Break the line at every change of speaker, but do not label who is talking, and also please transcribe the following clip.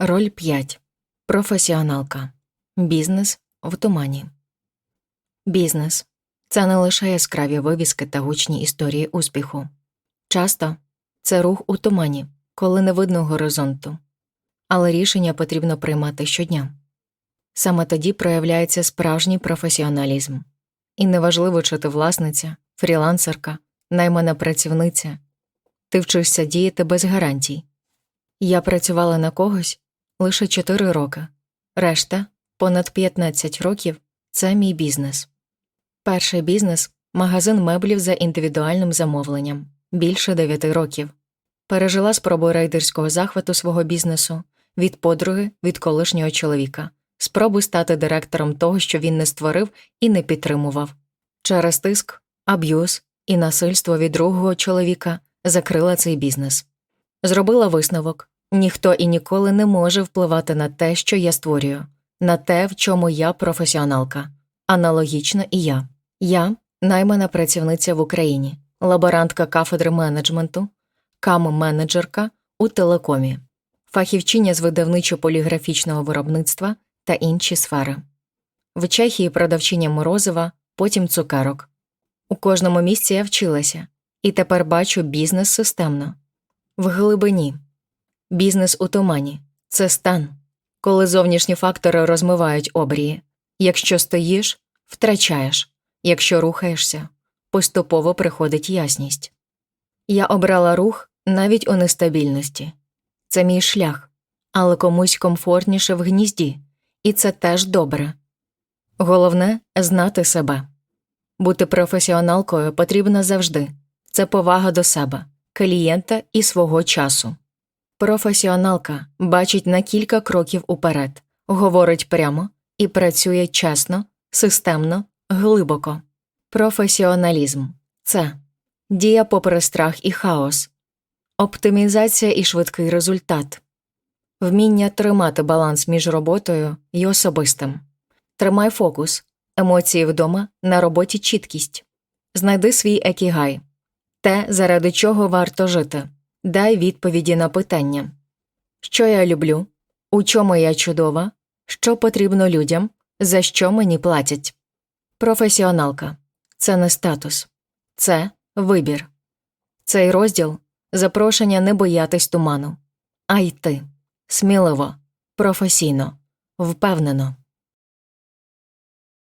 Роль 5. Професіоналка. Бізнес в тумані. Бізнес це не лише яскраві вивіски та гучні історії успіху. Часто це рух у тумані, коли не видно горизонту. Але рішення потрібно приймати щодня. Саме тоді проявляється справжній професіоналізм. І неважливо, чи ти власниця, фрілансерка, наймана працівниця, ти вчишся діяти без гарантій. Я працювала на когось лише 4 роки, решта понад 15 років це мій бізнес. Перший бізнес магазин меблів за індивідуальним замовленням більше 9 років. Пережила спробу рейдерського захвату свого бізнесу від подруги від колишнього чоловіка, спроби стати директором того, що він не створив і не підтримував. Через тиск, аб'юз і насильство від другого чоловіка закрила цей бізнес. Зробила висновок ніхто і ніколи не може впливати на те, що я створюю, на те, в чому я професіоналка. Аналогічно і я. Я наймана працівниця в Україні, лаборантка кафедри менеджменту, кам-менеджерка у телекомі, фахівчиня з видавничо-поліграфічного виробництва та інші сфери. В Чехії продавчиня морозива, потім цукерок. У кожному місці я вчилася, і тепер бачу бізнес системно. В глибині. Бізнес у тумані це стан, коли зовнішні фактори розмивають обрії. Якщо стоїш, втрачаєш, якщо рухаєшся, поступово приходить ясність. Я обрала рух навіть у нестабільності. Це мій шлях, але комусь комфортніше в гнізді, і це теж добре. Головне знати себе. Бути професіоналкою потрібно завжди це повага до себе, клієнта і свого часу. Професіоналка бачить на кілька кроків уперед, говорить прямо і працює чесно, системно, глибоко. Професіоналізм це дія попри страх і хаос, оптимізація і швидкий результат, вміння тримати баланс між роботою і особистим. Тримай фокус, емоції вдома, на роботі чіткість. Знайди свій екігай, те, заради чого варто жити. Дай відповіді на питання. Що я люблю, у чому я чудова, що потрібно людям, за що мені платять. Професіоналка. Це не статус, це вибір. Цей розділ запрошення не боятись туману, а йти. Сміливо, професійно, впевнено.